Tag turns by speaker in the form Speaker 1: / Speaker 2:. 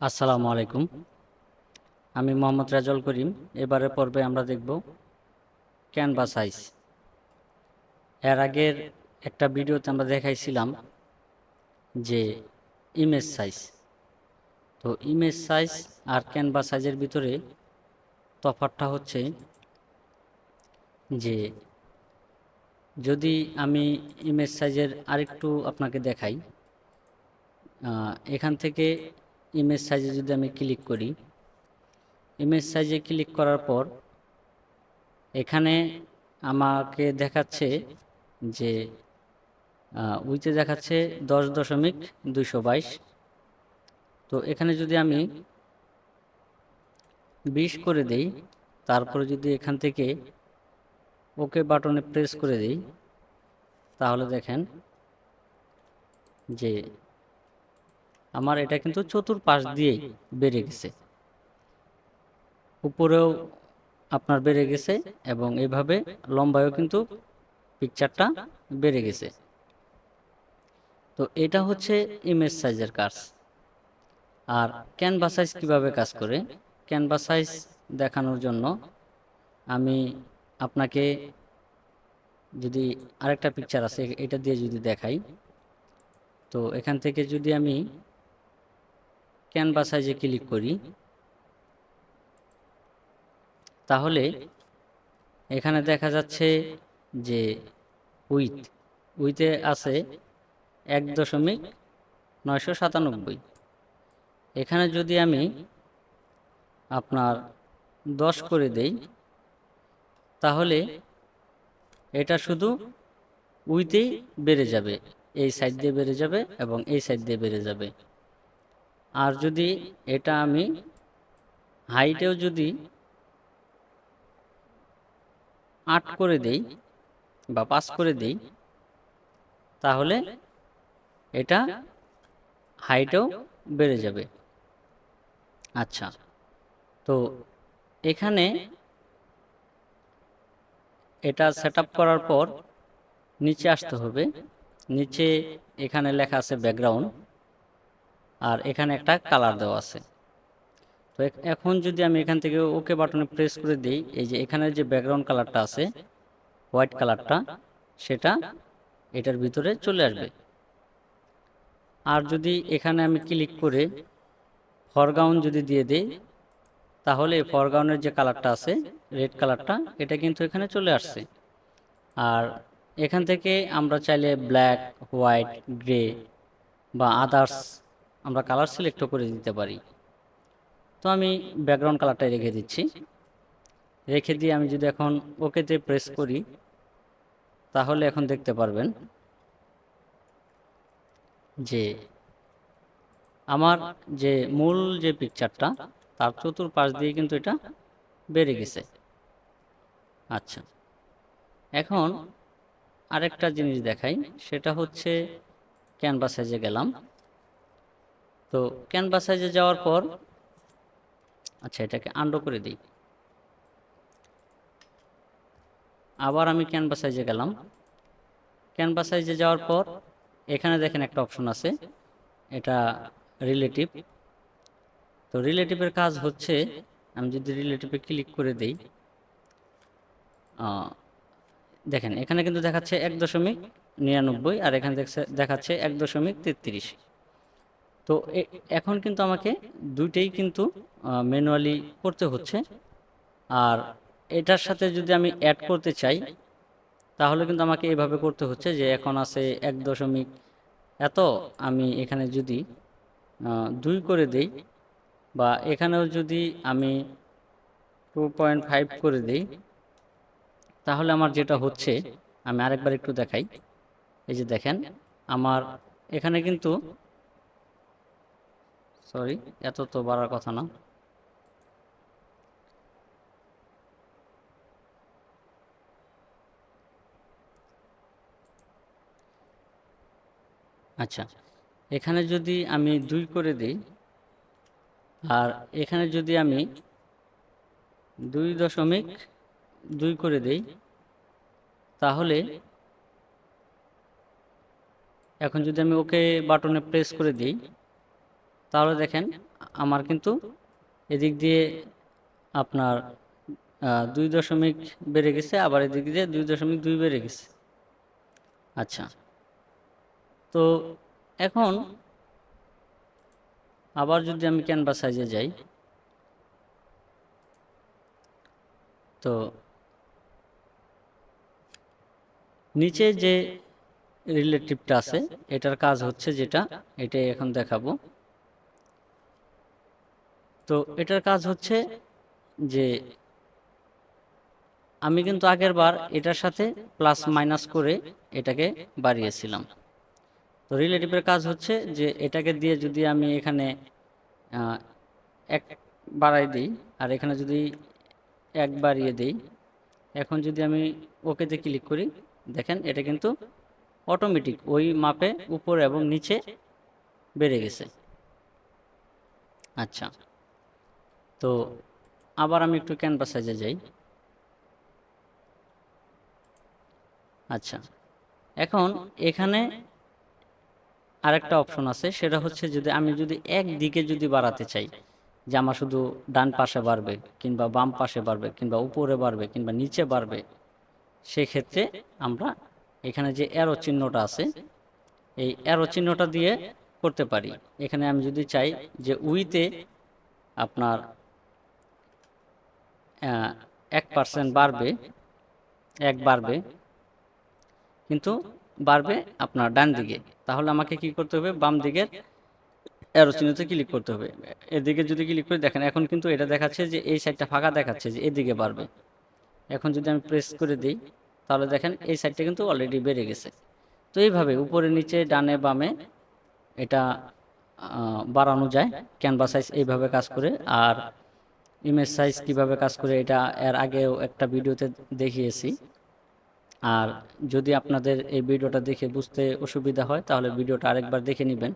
Speaker 1: আসসালামু আলাইকুম। আমি মোহাম্মদ রাজল করিম। এবারের পর্বে আমরা দেখব ক্যানভা সাইজ এর আগের একটা ভিডিওতে আমরা দেখাইছিলাম যে ইমেজ সাইজ। তো ইমেজ সাইজ আর ক্যানভা সাইজের ভিতরে তফাৎটা হচ্ছে যে যদি আমি ইমেজ সাইজের আরেকটু আপনাকে দেখাই এখান থেকে ইমেজ সাইজে যদি আমি ক্লিক করি ইমেজ সাইজে ক্লিক করার পর এখানে আমাকে দেখাচ্ছে যে উইতে দেখাচ্ছে দশ দশমিক দুইশো বাইশ। তো এখানে যদি আমি বিশ করে দেই, তারপরে যদি এখান থেকে ওকে বাটনে প্রেস করে দেই, তাহলে দেখেন যে আমার এটা কিন্তু চতুর্পাশ দিয়েই বেড়ে গেছে। উপরেও আপনার বেড়ে গেছে এবং এভাবে লম্বায়ও কিন্তু পিকচারটা বেড়ে গেছে। তো এটা হচ্ছে ইমেজ সাইজের কাজ। আর ক্যানভা সাইজ কীভাবে কাজ করে? ক্যানভা সাইজ দেখানোর জন্য আমি আপনাকে যদি আরেকটা পিকচার আছে, এটা দিয়ে যদি দেখাই, তো এখান থেকে যদি আমি ক্যানভা সাইজে ক্লিক করি। তাহলে এখানে দেখা যাচ্ছে যে উইথ উইথে আছে এক দশমিক নয়শো সাতানব্বই। এখানে যদি আমি আপনার দশ করে দেই, তাহলে এটা শুধু উইথেই বেড়ে যাবে, এই সাইড দিয়ে বেড়ে যাবে এবং এই সাইড দিয়ে বেড়ে যাবে। আর যদি এটা আমি হাইটেও যদি আট করে দেই বা পাস করে দেই, তাহলে এটা হাইটেও বেড়ে যাবে। আচ্ছা তো এখানে এটা সেট করার পর নিচে আসতে হবে। নিচে এখানে লেখা আছে ব্যাকগ্রাউন্ড আর এখানে একটা কালার দেওয়া আছে। তো এখন যদি আমি এখান থেকে ওকে বাটনে প্রেস করে দিই, এই যে এখানে যে ব্যাকগ্রাউন্ড কালারটা আছে হোয়াইট কালারটা সেটা এটার ভিতরে চলে আসবে। আর যদি এখানে আমি ক্লিক করে ফরগ্রাউন্ড যদি দিয়ে দিই, তাহলে ফরগ্রাউন্ডের যে কালারটা আছে রেড কালারটা এটা কিন্তু এখানে চলে আসছে। আর এখান থেকে আমরা চাইলে ব্ল্যাক হোয়াইট গ্রে বা আদার্স আমরা কালার সিলেক্টও করে দিতে পারি। তো আমি ব্যাকগ্রাউন্ড কালারটাই রেখে দিচ্ছি। রেখে দিয়ে আমি যদি এখন ওকেতে প্রেস করি, তাহলে এখন দেখতে পারবেন যে আমার যে মূল যে পিকচারটা তার চতুর্পাশ দিয়ে কিন্তু এটা বেড়ে গেছে। আচ্ছা এখন আরেকটা জিনিস দেখাই, সেটা হচ্ছে ক্যানভাসে সাইজে গেলাম। তো ক্যানভাস সাইজে যাওয়ার পর আচ্ছা এটাকে আন্ডো করে দিই। আবার আমি ক্যানভাস সাইজে গেলাম, ক্যানভাস সাইজে যাওয়ার পর, এখানে দেখেন একটা অপশন আছে, এটা রিলেটিভ তো রিলেটিভের কাজ হচ্ছে, আমি যদি রিলেটিভে ক্লিক করে দেই দেখেন এখানে কিন্তু দেখাচ্ছে এক দশমিক নিরানব্বই, আর এখানে দেখাচ্ছে এক দশমিক তেত্রিশ। তো এখন কিন্তু আমাকে দুইটাই কিন্তু ম্যানুয়ালি করতে হচ্ছে। আর এটার সাথে যদি আমি অ্যাড করতে চাই, তাহলে কিন্তু আমাকে এভাবে করতে হচ্ছে যে এখন আছে এক দশমিক এত, আমি এখানে যদি দুই করে দেই, বা এখানেও যদি আমি টু পয়েন্ট ফাইভ করে দেই, তাহলে আমার যেটা হচ্ছে, আমি আরেকবার একটু দেখাই। এই যে দেখেন, আমার এখানে কিন্তু সরি এত তো বাড়ার কথা না। আচ্ছা এখানে যদি আমি দুই করে দিই, আর এখানে যদি আমি দুই দশমিক দুই করে দেই, তাহলে এখন যদি আমি ওকে বাটনে প্রেস করে দিই তাহলে দেখেন, আমার কিন্তু এদিক দিয়ে আপনার দুই দশমিক বেড়ে গেছে, আবার এদিক দিয়ে দুই দশমিক দুই বেড়ে গেছে। আচ্ছা তো এখন আবার যদি আমি ক্যানভাস সাইজে যাই, তো নিচে যে রিলেটিভটা আছে, এটার কাজ হচ্ছে যেটা, এটাই এখন দেখাবো। তো এটার কাজ হচ্ছে যে আমি কিন্তু আগের বার এটার সাথে প্লাস মাইনাস করে এটাকে বাড়িয়েছিলাম। তো রিলেটিভের কাজ হচ্ছে যে এটাকে দিয়ে যদি আমি এখানে এক বাড়াই দিই আর এখানে যদি এক বাড়িয়ে দিই, এখন যদি আমি ওকেতে ক্লিক করি, দেখেন এটা কিন্তু অটোমেটিক ওই মাপে উপর এবং নিচে বেড়ে গেছে। আচ্ছা। তো আবার আমি একটু ক্যানভাস সাইজে যাই। আচ্ছা এখন এখানে আরেকটা অপশন আছে, সেটা হচ্ছে যদি আমি যদি একদিকে যদি বাড়াতে চাই, যে আমার শুধু ডান পাশে বাড়বে কিংবা বাম পাশে বাড়বে কিংবা উপরে বাড়বে কিংবা নিচে বাড়বে, সেক্ষেত্রে আমরা এখানে যে অ্যারো চিহ্নটা আছে, এই অ্যারো চিহ্নটা দিয়ে করতে পারি। এখানে আমি যদি চাই যে উইতে আপনার এক পার্সেন্ট বাড়বে, এক বাড়বে, কিন্তু বাড়বে আপনার ডান দিকে। তাহলে আমাকে কি করতে হবে? বাম দিকের অ্যারো চিহ্নতে ক্লিক করতে হবে। এদিকে যদি ক্লিক করে দেখেন, এখন কিন্তু এটা দেখাচ্ছে যে এই সাইডটা ফাঁকা দেখাচ্ছে যে এদিকে বাড়বে। এখন যদি আমি প্রেস করে দিই, তাহলে দেখেন এই সাইডটা কিন্তু অলরেডি বেড়ে গেছে। তো এইভাবে উপরে, নিচে, ডানে, বামে এটা বাড়ানো যায়। ক্যানভাস সাইজ এইভাবে কাজ করে। আর ইমেজ সাইজ কীভাবে কাজ করে এটা এর আগেও একটা ভিডিওতে দেখিয়েছি। আর যদি আপনাদের এই ভিডিওটা দেখে বুঝতে অসুবিধা হয়, তাহলে ভিডিওটা আরেকবার দেখে নেবেন।